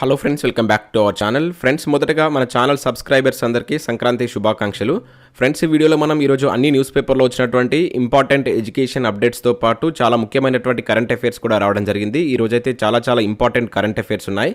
Hello friends welcome back to our channel friends మొదటగా మన channel subscribers అందరికీ సంక్రాంతి శుభాకాంక్షలు. ఫ్రెండ్స్ ఈ వీడియోలో మనం ఈరోజు అన్ని న్యూస్ పేపర్లో వచ్చినటువంటి ఇంపార్టెంట్ ఎడ్యుకేషన్ అప్డేట్స్తో పాటు చాలా ముఖ్యమైనటువంటి కరెంట్ అఫైర్స్ కూడా రావడం జరిగింది. ఈ రోజైతే చాలా చాలా ఇంపార్టెంట్ కరెంట్ అఫైర్స్ ఉన్నాయి.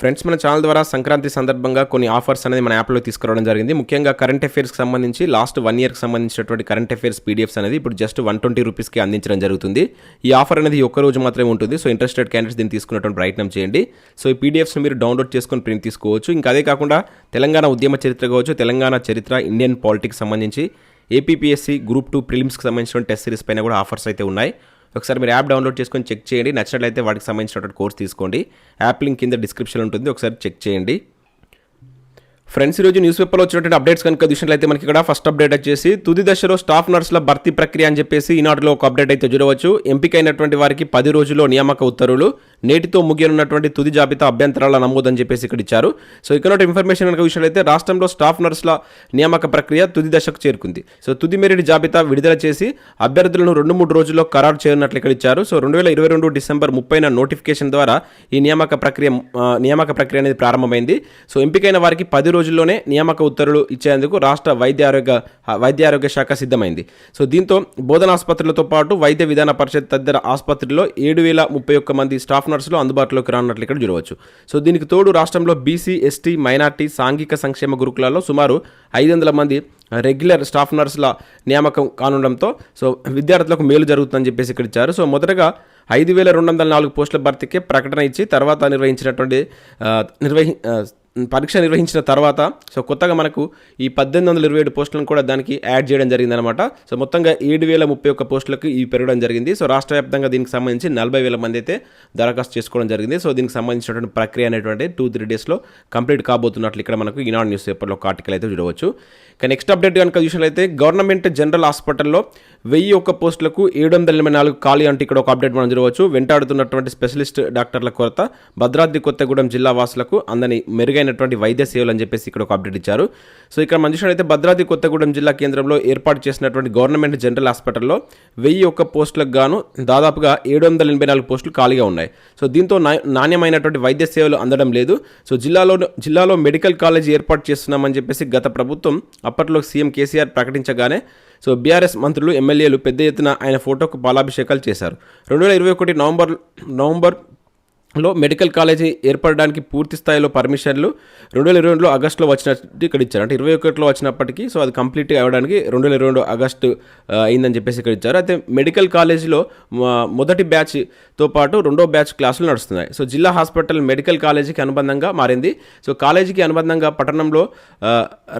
ఫ్రెండ్స్ మన ఛానల్ ద్వారా సంక్రాంతి సందర్భంగా కొన్ని ఆఫర్స్ అనేది మన యాప్లో తీసుకురావడం జరిగింది. ముఖ్యంగా కరెంట్ అఫేర్స్కి సంబంధించి లాస్ట్ వన్ ఇయర్కి సంబంధించినటువంటి కరెంట్ అఫైర్స్ పీడిఎఫ్స్ అనేది ఇప్పుడు జస్ట్ వన్ ట్వంటీ రూపీస్కి అందించడం జరుగుతుంది. ఈ ఆఫర్ అనేది ఈ ఒక్క రోజు మాత్రమే ఉంటుంది. సో ఇంట్రెస్టెడ్ క్యాండిడేట్స్ దీన్ని తీసుకున్నటువంటి ప్రయత్నం చేయండి. సో ఈ పీడిఎఫ్స్ మీరు డౌన్లోడ్ చేసుకొని ప్రింట్ తీసుకోవచ్చు. ఇంకా అదే కాకుండా తెలంగాణ ఉద్యమ చరిత్ర కావచ్చు తెలంగాణ చరిత్ర ఇండియన్ పాలిటిక్స్ సంబంధించి ఏపీపీఎస్సీ గ్రూప్ టూ ప్రిలిమ్స్కి సంబంధించిన టెస్ట్ సిరీస్ పైన కూడా ఆఫర్స్ అయితే ఉన్నాయి. ఒకసారి మీరు యాప్ డౌన్లోడ్ చేసుకొని చెక్ చేయండి. నచ్చినట్లయితే వాటికి సంబంధించినటువంటి కోర్స్ తీసుకోండి. యాప్ లింక్ కింద డిస్క్రిప్షన్ ఉంటుంది. ఒకసారి చెక్ చేయండి. ఫ్రెండ్స్ ఈరోజు న్యూస్ పేపర్లో వచ్చినటువంటి అప్డేట్స్ కనుక చూసినట్లయితే మనకి ఇక్కడ ఫస్ట్ అప్డేట్ వచ్చేసి తుది దశలో స్టాఫ్ నర్సుల భర్తీ ప్రక్రియ అని చెప్పేసి ఈనాడులో ఒక అప్డేట్ అయితే చూడవచ్చు. ఎంపికైనటువంటి వారికి పది రోజుల్లో నియామక ఉత్తర్వులు నేటితో ముగియనున్నటువంటి తుది జాబితా అభ్యంతరాల నమోదని చెప్పేసి ఇక్కడ ఇచ్చారు. సో ఇక్కడ ఇన్ఫర్మేషన్ కనుక విషయాలైతే రాష్ట్రంలో స్టాఫ్ నర్సుల నియామక ప్రక్రియ తుది దశకు చేరుకుంది. సో తుది మెరిట్ జాబితా విడుదల చేసి అభ్యర్థులను రెండు మూడు రోజుల్లో ఖరారు చేయనున్నట్లు ఇక్కడ ఇచ్చారు. సో రెండు వేల ఇరవై రెండు డిసెంబర్ ముప్పైన నోటిఫికేషన్ ద్వారా ఈ నియామక ప్రక్రియ నియామక ప్రక్రియ అనేది ప్రారంభమైంది. సో ఎంపికైన వారికి పది రోజుల్లోనే నియామక ఉత్తర్వులు ఇచ్చేందుకు రాష్ట్ర వైద్య ఆరోగ్య వైద్య ఆరోగ్య శాఖ సిద్ధమైంది. సో దీంతో బోధన ఆసుపత్రులతో పాటు వైద్య విధాన పరిషత్ తదితర ఆసుపత్రుల్లో ఏడు వేల ముప్పై ఒక్క మంది స్టాఫ్ నర్సులు అందుబాటులోకి రానున్నట్లు ఇక్కడ చూడవచ్చు. సో దీనికి తోడు రాష్ట్రంలో బీసీ ఎస్టీ మైనార్టీ సాంఘిక సంక్షేమ గురుకులాల్లో సుమారు ఐదు వందల మంది రెగ్యులర్ స్టాఫ్ నర్సుల నియామకం కానుండడంతో సో విద్యార్థులకు మేలు జరుగుతుందని చెప్పేసి ఇక్కడ ఇచ్చారు. సో మొదటగా ఐదు వేల రెండు వందల నాలుగు పోస్టుల భర్తీకి ప్రకటన ఇచ్చి తర్వాత నిర్వహించినటువంటి నిర్వహి పరీక్ష నిర్వహించిన తర్వాత సో కొత్తగా మనకు ఈ పద్దెనిమిది వందల ఇరవై ఏడు పోస్టులను కూడా దానికి యాడ్ చేయడం జరిగిందనమాట సో మొత్తంగా ఏడు వేల ముప్పై ఒక్క పోస్టులకు ఇవి పెరగడం జరిగింది. సో రాష్ట్ర వ్యాప్తంగా దీనికి సంబంధించి నలభై వేల మంది అయితే దరఖాస్తు చేసుకోవడం జరిగింది. సో దీనికి సంబంధించినటువంటి ప్రక్రియ అనేటువంటి టూ త్రీ డేస్లో కంప్లీట్ కాబోతున్నట్లు ఇక్కడ మనకు ఈనాడు న్యూస్ పేపర్లో ఒక ఆర్టికల్ అయితే చూడవచ్చు. ఇక నెక్స్ట్ అప్డేట్ కనుక చూసినట్లయితే గవర్నమెంట్ జనరల్ హాస్పిటల్లో వెయ్యి ఒక్క పోస్టులకు ఏడు వందల ఎనభై నాలుగు ఖాళీ అంటే ఇక్కడ ఒక అప్డేట్ మనం చూడవచ్చు. వెంటాడుతున్నటువంటి స్పెషలిస్ట్ డాక్టర్ల కొరత భద్రాద్రి కొత్తగూడెం జిల్లా వాసులకు అందని మెరుగైనటువంటి వైద్య సేవలు అని చెప్పేసి ఇక్కడ ఒక అప్డేట్ ఇచ్చారు. సో ఇక్కడ మనం చూసినట్లయితే భద్రాద్రి కొత్తగూడెం జిల్లా కేంద్రంలో ఏర్పాటు చేసినటువంటి గవర్నమెంట్ జనరల్ హాస్పిటల్లో వెయ్యి ఒక్క పోస్టులకు గాను దాదాపుగా ఏడు వందల ఎనభై నాలుగు పోస్టులు ఖాళీగా ఉన్నాయి. సో దీంతో నా- నాణ్యమైనటువంటి వైద్య సేవలు అందడం లేదు. సో జిల్లాలో జిల్లాలో మెడికల్ కాలేజీ ఏర్పాటు చేస్తున్నామని చెప్పేసి గత ప్రభుత్వం అప్పట్లో సీఎం కేసీఆర్ ప్రకటించగానే సో బీఆర్ఎస్ మంత్రులు ఎమ్మెల్యేలు పెద్ద ఎత్తున ఆయన ఫోటోకు పాలాభిషేకాలు చేశారు. రెండు వేల ఇరవై ఒకటి నవంబర్ నవంబర్ లో మెడికల్ కాలేజీ ఏర్పడడానికి పూర్తి స్థాయిలో పర్మిషన్లు రెండు వేల ఇరవై రెండులో ఆగస్టులో వచ్చినట్టు ఇక్కడ ఇచ్చారు. అంటే ఇరవై ఒకటిలో వచ్చినప్పటికీ సో అది కంప్లీట్ అవ్వడానికి రెండు వేల ఇరవై రెండు ఆగస్టు అయిందని చెప్పేసి ఇక్కడ ఇచ్చారు. అయితే మెడికల్ కాలేజీలో మొదటి బ్యాచ్తో పాటు రెండో బ్యాచ్ క్లాసులు నడుస్తున్నాయి. సో జిల్లా హాస్పిటల్ మెడికల్ కాలేజీకి అనుబంధంగా మారింది. సో కాలేజీకి అనుబంధంగా పట్టణంలో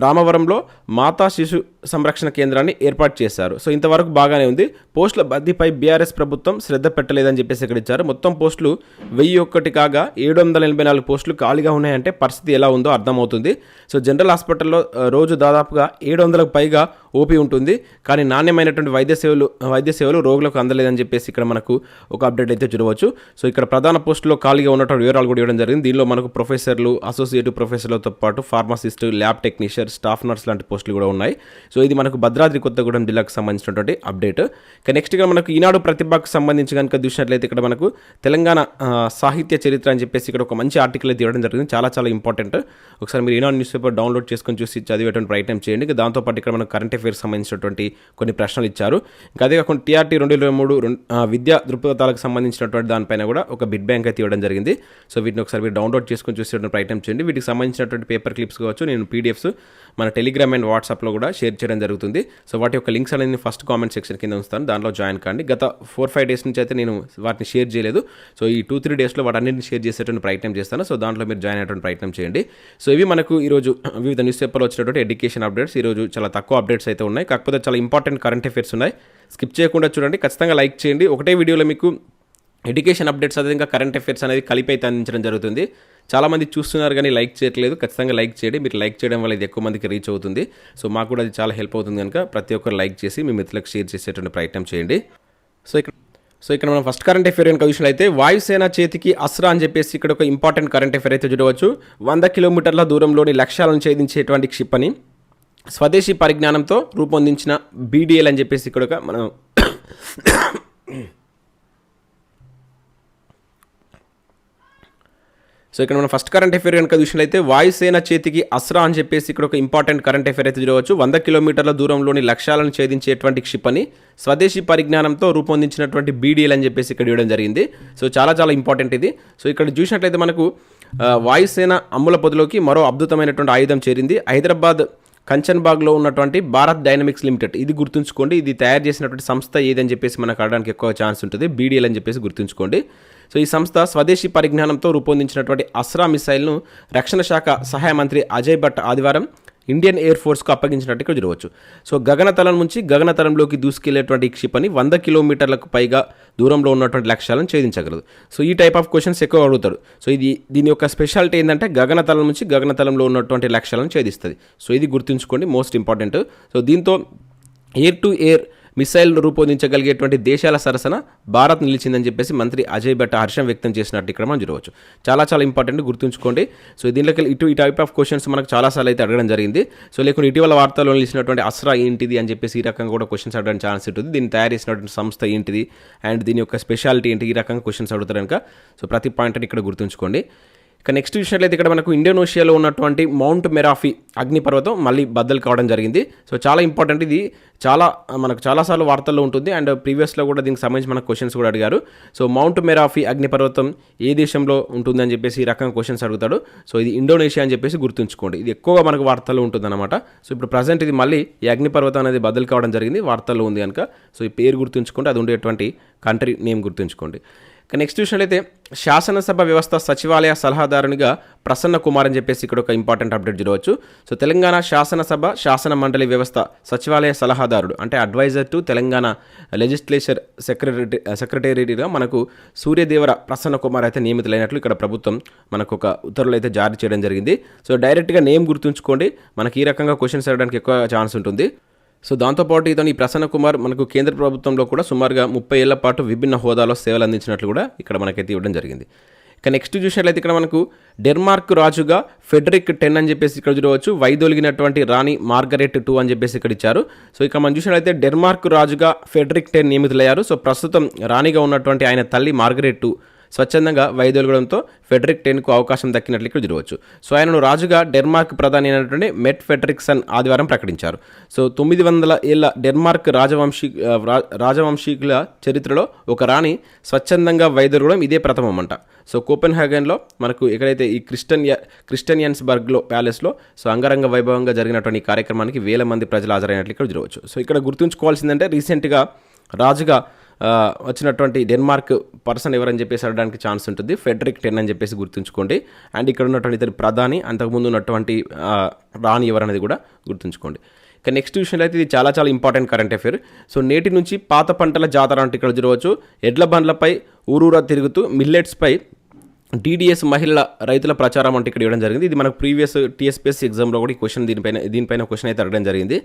రామవరంలో మాతా శిశు సంరక్షణ కేంద్రాన్ని ఏర్పాటు చేశారు. సో ఇంతవరకు బాగానే ఉంది. పోస్టుల భర్తీపై బీఆర్ఎస్ ప్రభుత్వం శ్రద్ధ పెట్టలేదని చెప్పేసి ఇక్కడ ఇచ్చారు. మొత్తం పోస్టులు వెయ్యి ఒక్కటి కాగా ఏడు వందల ఎనభై నాలుగు పోస్టులు ఖాళీగా ఉన్నాయంటే పరిస్థితి ఎలా ఉందో అర్థమవుతుంది. సో జనరల్ హాస్పిటల్లో రోజు దాదాపుగా ఏడు వందలకు పైగా ఓపీ ఉంటుంది. కానీ నాణ్యమైనటువంటి వైద్య సేవలు వైద్య సేవలు రోగులకు అందలేదని చెప్పేసి ఇక్కడ మనకు ఒక అప్డేట్ అయితే చూడవచ్చు. సో ఇక్కడ ప్రధాన పోస్టులో ఖాళీగా ఉన్నటువంటి వివరాలు కూడా ఇవ్వడం జరిగింది. దీనిలో మనకు ప్రొఫెసర్లు అసోసియేట్ ప్రొఫెసర్లతో పాటు pharmacist lab technician staff nurse లాంటి పోస్టులు కూడా ఉన్నాయి. సో ఇది మనకు భద్రాద్రి కొత్తగూడెం జిల్లాకు సంబంధించినటువంటి అప్డేట్. ఇక నెక్స్ట్గా మనకు ఈనాడు ప్రతిభకు సంబంధించి కనుక చూసినట్లయితే ఇక్కడ మనకు తెలంగాణ సాహిత్య చరిత్ర అని చెప్పేసి ఇక్కడ ఒక మంచి ఆర్టికల్ అయితే ఇవ్వడం జరిగింది. చాలా చాలా ఇంపార్టెంట్. ఒకసారి మీరు ఈనాడు న్యూస్ పేపర్ డౌన్లోడ్ చేసుకొని చూసి చదివేటువంటి ప్రయత్నం చేయండి. దాంతోపాటు ఇక్కడ మనకు కరెంట్ అఫేర్స్ సంబంధించినటువంటి కొన్ని ప్రశ్నలు ఇచ్చారు. ఇంకా అదే కాకుండా టీఆర్టీ రెండు ఇరవై మూడు విద్యా దృక్పథాలకు సంబంధించినటువంటి దానిపైన కూడా ఒక బిడ్ బ్యాంక్ అయితే ఇవ్వడం జరిగింది. సో వీటిని ఒకసారి మీరు డౌన్లోడ్ చేసుకొని చూసేటువంటి ప్రయత్నం చేయండి. వీటికి సంబంధించినటువంటి పేపర్ క్లిప్స్ కావచ్చు నేను పీడిఎఫ్స్ మన టెలిగ్రామ్ అండ్ వాట్సాప్లో కూడా షేర్ చేయడం జరుగుతుంది. సో వాటి యొక్క లింక్స్ అనేది ఫస్ట్ కామెంట్ సెక్షన్ కింద ఉంచుతాను. దాంట్లో జాయిన్ కాండి. గత ఫోర్ ఫైవ్ డేస్ నుంచి అయితే నేను వాటిని షేర్ చేయలేదు. సో ఈ టూ త్రీ డేస్లో వాటన్నిటిని షేర్ చేసేటువంటి ప్రయత్నం చేస్తాను. సో దాంట్లో మీరు జాయిన్ అయ్యేటువంటి ప్రయత్నం చేయండి. సో ఇవి మనకు ఈరోజు వివిధ న్యూస్ పేపర్లో వచ్చినటువంటి ఎడ్యుకేషన్ అప్డేట్స్. ఈరోజు చాలా తక్కువ అప్డేట్స్ అయితే ఉన్నాయి. కాకపోతే చాలా ఇంపార్టెంట్ కరెంట్ అఫేర్స్ ఉన్నాయి. స్కిప్ చేయకుండా చూడండి. ఖచ్చితంగా లైక్ చేయండి. ఒకటే వీడియోలో మీకు ఎడ్యుకేషన్ అప్డేట్స్ అదేవిధంగా కరెంట్ అఫేర్స్ అనేది కలిపి అయితే అందించడం జరుగుతుంది. చాలామంది చూస్తున్నారు కానీ లైక్ చేయట్లేదు. ఖచ్చితంగా లైక్ చేయండి. మీరు లైక్ చేయడం వల్ల ఇది ఎక్కువ మందికి రీచ్ అవుతుంది. సో మాకు కూడా అది చాలా హెల్ప్ అవుతుంది కనుక ప్రతి ఒక్కరు లైక్ చేసి మీ మిత్రులకు షేర్ చేసేటువంటి ప్రయత్నం చేయండి. సో ఇక్కడ సో ఇక్కడ మనం ఫస్ట్ కరెంట్ అఫేర్ కనుక చూసినట్లయితే వాయుసేన చేతికి అస్రా అని చెప్పేసి ఇక్కడ ఒక ఇంపార్టెంట్ కరెంట్ అఫేర్ అయితే చూడవచ్చు. వంద కిలోమీటర్ల దూరంలోని లక్ష్యాలను ఛేదించేటువంటి అని స్వదేశీ పరిజ్ఞానంతో రూపొందించిన బీడీఎల్ అని చెప్పేసి ఇక్కడ ఒక మనం సో ఇక్కడ మనం ఫస్ట్ కరెంట్ అఫేర్ కనుక చూసినట్లయితే వాయుసేన చేతికి అస్రా అని చెప్పేసి ఇక్కడ ఒక ఇంపార్టెంట్ కరెంట్ అఫేర్ అయితే చూడవచ్చు. వంద కిలోమీటర్ల దూరంలోని లక్ష్యాలను ఛేదించేటువంటి క్షిపణి స్వదేశీ పరిజ్ఞానంతో రూపొందించినటువంటి బీడీఎల్ అని చెప్పేసి ఇక్కడ ఇవ్వడం జరిగింది. సో చాలా చాలా ఇంపార్టెంట్ ఇది. సో ఇక్కడ చూసినట్లయితే మనకు వాయుసేన అమ్ముల పొదిలోకి మరో అద్భుతమైనటువంటి ఆయుధం చేరింది. హైదరాబాద్ కంచన్బాగ్లో ఉన్నటువంటి భారత్ డైనమిక్స్ లిమిటెడ్. ఇది గుర్తుంచుకోండి ఇది తయారు చేసినటువంటి సంస్థ ఏదని చెప్పేసి మనకు అడడానికి ఎక్కువ ఛాన్స్ ఉంటుంది బీడీఎల్ అని చెప్పేసి గుర్తుంచుకోండి. సో ఈ సంస్థ స్వదేశీ పరిజ్ఞానంతో రూపొందించినటువంటి అస్రా మిసైల్ను రక్షణ శాఖ సహాయ మంత్రి అజయ్ భట్ ఆదివారం ఇండియన్ ఎయిర్ ఫోర్స్కు అప్పగించినట్టు ఇక్కడ చూడవచ్చు. సో గగనతలం నుంచి గగనతలంలోకి దూసుకెళ్ళేటువంటి క్షిపణి వంద కిలోమీటర్లకు పైగా దూరంలో ఉన్నటువంటి లక్ష్యాలను ఛేదించగలదు. సో ఈ టైప్ ఆఫ్ క్వశ్చన్స్ ఎక్కువ అడుగుతాడు. సో ఇది దీని యొక్క స్పెషాలిటీ ఏంటంటే గగనతలం నుంచి గగనతలంలో ఉన్నటువంటి లక్ష్యాలను ఛేదిస్తుంది. సో ఇది గుర్తుంచుకోండి మోస్ట్ ఇంపార్టెంట్ సో దీంతో ఎయిర్ టు ఎయిర్ మిసైల్ను రూపొందించగలిగేటువంటి దేశాల సరసన భారత్ నిలిచిందని చెప్పేసి మంత్రి అజయ్ భట్ట హర్షం వ్యక్తం చేసినట్టు ఇక్కడ మనం చూడవచ్చు. చాలా చాలా ఇంపార్టెంట్ గుర్తుంచుకోండి. సో దీనిలోకి ఇటు ఈ టైప్ ఆఫ్ క్వశ్చన్స్ మనకు చాలాసార్లు అయితే అడగడం జరిగింది. సో లేకుంటే ఇటీవల వార్తల్లో నిలిచినటువంటి అస్రా ఏంటిది అని చెప్పేసి ఈ రకంగా కూడా క్వశ్చన్స్ అడగడం ఛాన్స్ ఉంటుంది. దీన్ని తయారు చేసినటువంటి సంస్థ ఏంటిది? అండ్ దీని యొక్క స్పెషాలిటీ ఏంటి? ఈ రకంగా క్వశ్చన్స్ అడుగుతారు కనుక. సో ప్రతి పాయింట్ని ఇక్కడ గుర్తుంచుకోండి. ఇక నెక్స్ట్ చూసినట్లయితే ఇక్కడ మనకు ఇండోనేషియాలో ఉన్నటువంటి మౌంట్ మెరాఫీ అగ్నిపర్వతం మళ్ళీ బద్దలు కావడం జరిగింది. సో చాలా ఇంపార్టెంట్ ఇది. చాలా మనకు చాలాసార్లు వార్తల్లో ఉంటుంది. అండ్ ప్రీవియస్లో కూడా దీనికి సంబంధించి మనకు క్వశ్చన్స్ కూడా అడిగారు. సో మౌంట్ మెరాఫీ అగ్నిపర్వతం ఏ దేశంలో ఉంటుంది అని చెప్పేసి ఈ రకంగా క్వశ్చన్స్ అడుగుతాడు. సో ఇది ఇండోనేషియా అని చెప్పేసి గుర్తుంచుకోండి. ఇది ఎక్కువగా మనకు వార్తల్లో ఉంటుందన్నమాట. సో ఇప్పుడు ప్రజెంట్ ఇది మళ్ళీ ఈ అగ్నిపర్వతం అనేది బద్దలు కావడం జరిగింది. వార్తల్లో ఉంది కనుక. సో ఈ పేరు గుర్తుంచుకోండి. అది ఉండేటువంటి కంట్రీ నేమ్ గుర్తుంచుకోండి. నెక్స్ట్ చూసినట్లయితే శాసనసభ వ్యవస్థ సచివాలయ సలహాదారునిగా ప్రసన్న కుమార్ అని చెప్పేసి ఇక్కడ ఒక ఇంపార్టెంట్ అప్డేట్ చూడవచ్చు. సో తెలంగాణ శాసనసభ శాసన మండలి వ్యవస్థ సచివాలయ సలహాదారుడు అంటే advisor to Telangana legislature secretary సెక్రటరీగా మనకు సూర్యదేవర ప్రసన్న కుమార్ అయితే నియమితులైనట్లు ఇక్కడ ప్రభుత్వం మనకు ఒక ఉత్తర్వులు అయితే జారీ చేయడం జరిగింది. సో డైరెక్ట్గా నేమ్ గుర్తుంచుకోండి. మనకి ఈ రకంగా క్వశ్చన్స్ అడగడానికి ఎక్కువ ఛాన్స్ ఉంటుంది. సో దాంతోపాటు ఇతను ఈ ప్రసన్న కుమార్ మనకు కేంద్ర ప్రభుత్వంలో కూడా సుమారుగా ముప్పై ఏళ్ళ పాటు విభిన్న హోదాలో సేవలు అందించినట్లు కూడా ఇక్కడ మనకైతే ఇవ్వడం జరిగింది. ఇక నెక్స్ట్ చూసినట్లయితే ఇక్కడ మనకు డెన్మార్క్ రాజుగా ఫెడరిక్ టెన్ అని చెప్పేసి ఇక్కడ చూడవచ్చు. వైదొలిగినటువంటి రాణి మార్గరెట్ టూ అని చెప్పేసి ఇక్కడ ఇచ్చారు. సో ఇక్కడ మనం చూసినట్లయితే డెన్మార్క్ రాజుగా ఫెడరిక్ టెన్ నియమితులయ్యారు. సో ప్రస్తుతం రాణిగా ఉన్నటువంటి ఆయన తల్లి మార్గరెట్ టూ స్వచ్ఛందంగా వైదొలగడంతో ఫెడరిక్ టెన్కు అవకాశం దక్కినట్లు ఇక్కడ చూడవచ్చు సో ఆయనను రాజుగా డెన్మార్క్ ప్రధాని అయినటువంటి మెట్ ఫెడరిక్సన్ ఆదివారం ప్రకటించారు. సో తొమ్మిది వందల ఏళ్ళ డెన్మార్క్ రాజవంశీ రాజవంశీకుల చరిత్రలో ఒక రాణి స్వచ్ఛందంగా వైదొలగడం ఇదే ప్రథమం అంట సో కోపెన్హాగన్లో మనకు ఎక్కడైతే ఈ క్రిస్టన్ క్రిస్టనియన్స్బర్గ్లో ప్యాలెస్లో సో అంగరంగ వైభవంగా జరిగినటువంటి కార్యక్రమానికి వేల మంది ప్రజలు హాజరైనట్లు ఇక్కడ చూడవచ్చు సో ఇక్కడ గుర్తుంచుకోవాల్సిందంటే రీసెంట్గా రాజుగా వచ్చినటువంటి డెన్మార్క్ పర్సన్ ఎవరని చెప్పేసి అడడానికి ఛాన్స్ ఉంటుంది. ఫెడరిక్ టెన్ అని చెప్పేసి గుర్తుంచుకోండి. అండ్ ఇక్కడ ఉన్నటువంటి ఇతని ప్రధాని అంతకుముందు ఉన్నటువంటి రాణి ఎవరనేది కూడా గుర్తుంచుకోండి. ఇక నెక్స్ట్ విషయంలో అయితే ఇది చాలా చాలా ఇంపార్టెంట్ కరెంట్ అఫేర్ సో నేటి నుంచి పాత పంటల జాతర అంటే ఇక్కడ చూడవచ్చు ఎడ్ల బండ్లపై ఊరూరా తిరుగుతూ మిల్లెట్స్పై టీడీఎస్ మహిళల రైతుల ప్రచారం అంటే ఇక్కడ ఇవ్వడం జరిగింది. ఇది మనకు ప్రీవియస్ టీఎస్పీఎస్సీ ఎగ్జామ్లో కూడా ఈ క్వశ్చన్ దీనిపైన దీనిపైన క్వశ్చన్ అయితే అడగడం జరిగింది.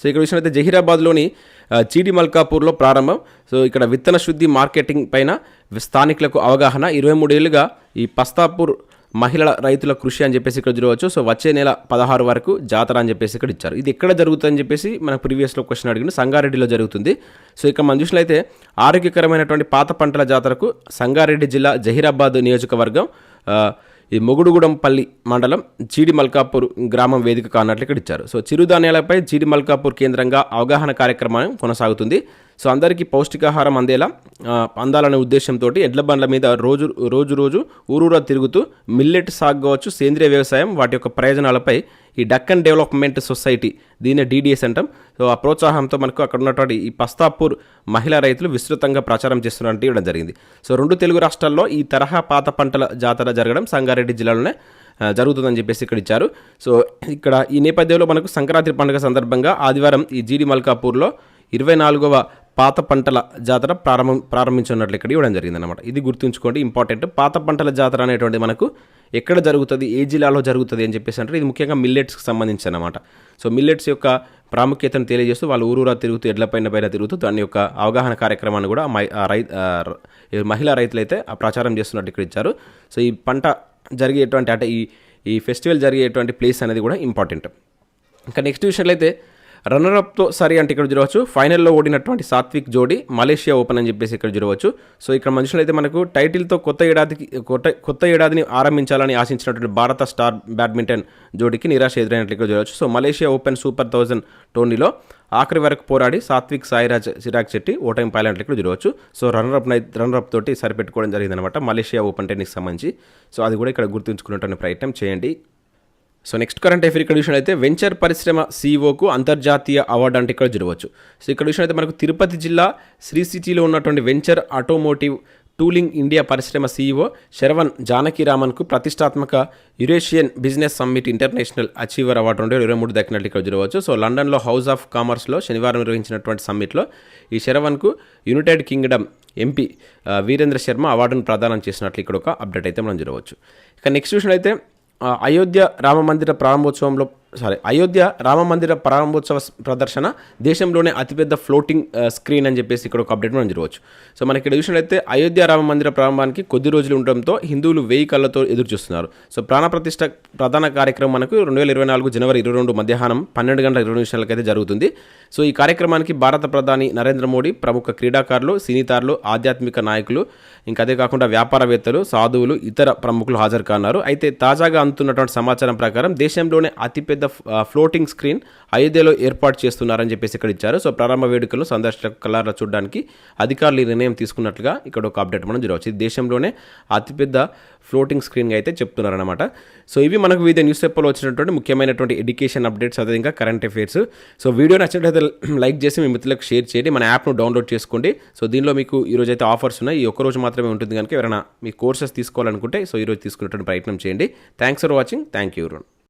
సో ఇక్కడ విషయం అయితే జహీరాబాద్లోని ఆ, చీడి మల్కాపూర్లో ప్రారంభం. సో ఇక్కడ విత్తన శుద్ధి మార్కెటింగ్ పైన స్థానికులకు అవగాహన. ఇరవై మూడేళ్ళుగా ఈ పస్తాపూర్ మహిళల రైతుల కృషి అని చెప్పేసి ఇక్కడ చూడవచ్చు. సో వచ్చే నెల పదహారు వరకు జాతర అని చెప్పేసి ఇక్కడ ఇచ్చారు. ఇది ఎక్కడ జరుగుతుందని చెప్పేసి మన ప్రీవియస్లో క్వశ్చన్ అడిగింది సంగారెడ్డిలో జరుగుతుంది. సో ఇక్కడ మన చూసినట్లయితే ఆరోగ్యకరమైనటువంటి పాత పంటల జాతరకు సంగారెడ్డి జిల్లా జహీరాబాద్ నియోజకవర్గం ఈ మొగుడుగూడెంపల్లి మండలం చీడి మల్కాపూర్ గ్రామం వేదిక కానట్లు ఇక్కడ ఇచ్చారు. సో చిరుధాన్యాలపై చీడి మల్కాపూర్ కేంద్రంగా అవగాహన కార్యక్రమం కొనసాగుతుంది. సో అందరికీ పౌష్టికాహారం అందేలా అందాలనే ఉద్దేశంతో ఎడ్ల బండ్ల మీద రోజు రోజు రోజు ఊరూరా తిరుగుతూ మిల్లెట్ సాగు కావచ్చు సేంద్రియ వ్యవసాయం వాటి యొక్క ప్రయోజనాలపై ఈ డక్కన్ డెవలప్మెంట్ సొసైటీ దీన్ని డీడీఎస్ అంటాం. సో ఆ ప్రోత్సాహంతో మనకు అక్కడ ఉన్నటువంటి ఈ పస్తాపూర్ మహిళా రైతులు విస్తృతంగా ప్రచారం చేస్తున్నట్టు ఇవ్వడం జరిగింది. సో రెండు తెలుగు రాష్ట్రాల్లో ఈ తరహా పాత పంటల జాతర జరగడం సంగారెడ్డి జిల్లాలోనే జరుగుతుందని చెప్పేసి ఇక్కడ ఇచ్చారు. సో ఇక్కడ ఈ నేపథ్యంలో మనకు సంక్రాంతి పండుగ సందర్భంగా ఆదివారం ఈ జీడి మల్కాపూర్లో ఇరవై నాలుగవ పాత పంటల జాతర ప్రారంభం ప్రారంభించున్నట్లు ఇక్కడ ఇవ్వడం జరిగింది అనమాట ఇది గుర్తుంచుకోండి ఇంపార్టెంట్. పాత పంటల జాతర అనేటువంటి మనకు ఎక్కడ జరుగుతుంది ఏ జిల్లాలో జరుగుతుంది అని చెప్పేసి అంటే ఇది ముఖ్యంగా మిల్లెట్స్కి సంబంధించి అనమాట సో మిల్లెట్స్ యొక్క ప్రాముఖ్యతను తెలియజేస్తూ వాళ్ళు ఊరూరా తిరుగుతూ ఎడ్ల పైన పైన తిరుగుతూ దాని యొక్క అవగాహన కార్యక్రమాన్ని కూడా మై- రై మహిళా రైతులైతే ఆ ప్రచారం చేస్తున్నట్టు ఇక్కడ ఇచ్చారు. సో ఈ పంట జరిగేటువంటి అంటే ఈ ఈ ఫెస్టివల్ జరిగేటువంటి ప్లేస్ అనేది కూడా ఇంపార్టెంట్. ఇంకా నెక్స్ట్ విషయంలో అయితే రన్నరప్తో సరి అంటే ఇక్కడ చూడవచ్చు ఫైనల్లో ఓడినటువంటి సాత్విక్ జోడి మలేషియా ఓపెన్ అని చెప్పేసి ఇక్కడ చూడవచ్చు సో ఇక్కడ మనుషులు అయితే మనకు టైటిల్తో కొత్త ఏడాదికి కొత్త కొత్త ఏడాదిని ఆరంభించాలని ఆశించినటువంటి భారత స్టార్ బ్యాడ్మింటన్ జోడికి నిరాశ ఎదురైనట్లు ఇక్కడ చూడవచ్చు so Malaysia open super thousand టోర్నీలో ఆఖరి వరకు పోరాడి సాత్విక్ సాయిరాజ్ చిరాగ్ శెట్టి ఓటమి పాలనట్లు ఇక్కడ చూడవచ్చు సో రన్నరప్ రన్నరప్ తోటి సరిపెట్టుకోవడం జరిగిందనమాట మలేషియా ఓపెన్ టెన్నిస్ సంబంధించి. సో అది కూడా ఇక్కడ గుర్తుంచుకున్నటువంటి ప్రయత్నం చేయండి. సో నెక్స్ట్ కరెంట్ అఫేర్ ఇక్కడ విషయం అయితే వెంచర్ పరిశ్రమ సీఈఓకు అంతర్జాతీయ అవార్డు అంటే ఇక్కడ చూడవచ్చు సో ఇక్కడ విషయం అయితే మనకు తిరుపతి జిల్లా శ్రీ సిటీలో ఉన్నటువంటి వెంచర్ ఆటోమోటివ్ టూలింగ్ ఇండియా పరిశ్రమ సీఈఓ శరవణ్ జానకీరామన్కు ప్రతిష్టాత్మక Eurasian business summit international achiever award రెండు ఇరవై మూడు దక్కినట్లు ఇక్కడ చూడవచ్చు సో లండన్లో హౌస్ ఆఫ్ కామర్స్లో శనివారం నిర్వహించినటువంటి సమ్మిట్లో ఈ శరవణ్కు United Kingdom MP Virendra Sharma అవార్డును ప్రదానం చేసినట్లు ఇక్కడ ఒక అప్డేట్ అయితే మనం చూడవచ్చు ఇక నెక్స్ట్ విషయం అయితే అయోధ్య రామ మందిర ప్రారంభోత్సవంలో సారీ అయోధ్య రామ మందిర ప్రారంభోత్సవ ప్రదర్శన దేశంలోనే అతిపెద్ద ఫ్లోటింగ్ స్క్రీన్ uh, అని చెప్పేసి ఇక్కడ ఒక అప్డేట్ మనం చూడవచ్చు. సో మనకి ఇక్కడ చూసినట్లయితే అయోధ్య రామ మందిర ప్రారంభానికి కొద్ది రోజులు ఉండడంతో హిందువులు వెయ్యి కళ్ళతో ఎదురు చూస్తున్నారు. సో ప్రాణప్రతిష్ఠ ప్రధాన కార్యక్రమం మనకు రెండు వేల ఇరవై నాలుగు జనవరి ఇరవై రెండు మధ్యాహ్నం పన్నెండు గంటల ఇరవై నిమిషాలకైతే జరుగుతుంది. సో ఈ కార్యక్రమానికి భారత ప్రధాని నరేంద్ర మోడీ ప్రముఖ క్రీడాకారులు సినీతారులు ఆధ్యాత్మిక నాయకులు ఇంకా అదే కాకుండా వ్యాపారవేత్తలు సాధువులు ఇతర ప్రముఖులు హాజరు కానున్నారు. అయితే తాజాగా అందుతున్నటువంటి సమాచారం ప్రకారం దేశంలోనే అతిపెద్ద పెద్ద ఫ్లోటింగ్ స్క్రీన్ అయోధ్యలో ఏర్పాటు చేస్తున్నారని చెప్పేసి ఇక్కడ ఇచ్చారు. సో ప్రారంభ వేడుకలు సందర్శక కలర్లో చూడడానికి అధికారులు ఈ నిర్ణయం తీసుకున్నట్లుగా ఇక్కడ ఒక అప్డేట్ మనం చూడవచ్చు. ఇది దేశంలోనే అతిపెద్ద ఫ్లోటింగ్ స్క్రీన్గా అయితే చెప్తున్నారనమాట సో ఇవి మనకు వివిధ న్యూస్ పేపర్లో వచ్చినటువంటి ముఖ్యమైనటువంటి ఎడ్యుకేషన్ అప్డేట్స్ అదే ఇంకా కరెంట్ అఫైర్స్ సో వీడియో నచ్చినట్లయితే లైక్ చేసి మీ మిత్రులకు షేర్ చేయండి. మన యాప్ను డౌన్లోడ్ చేసుకోండి. సో దీనిలో మీకు ఈరోజు అయితే ఆఫర్స్ ఉన్నాయి. ఈ ఒక్క రోజు మాత్రమే ఉంటుంది కనుక ఎవరైనా మీ కోర్సెస్ తీసుకోవాలనుకుంటే సో ఈరోజు తీసుకునేటువంటి ప్రయత్నం చేయండి. Thanks for watching thank you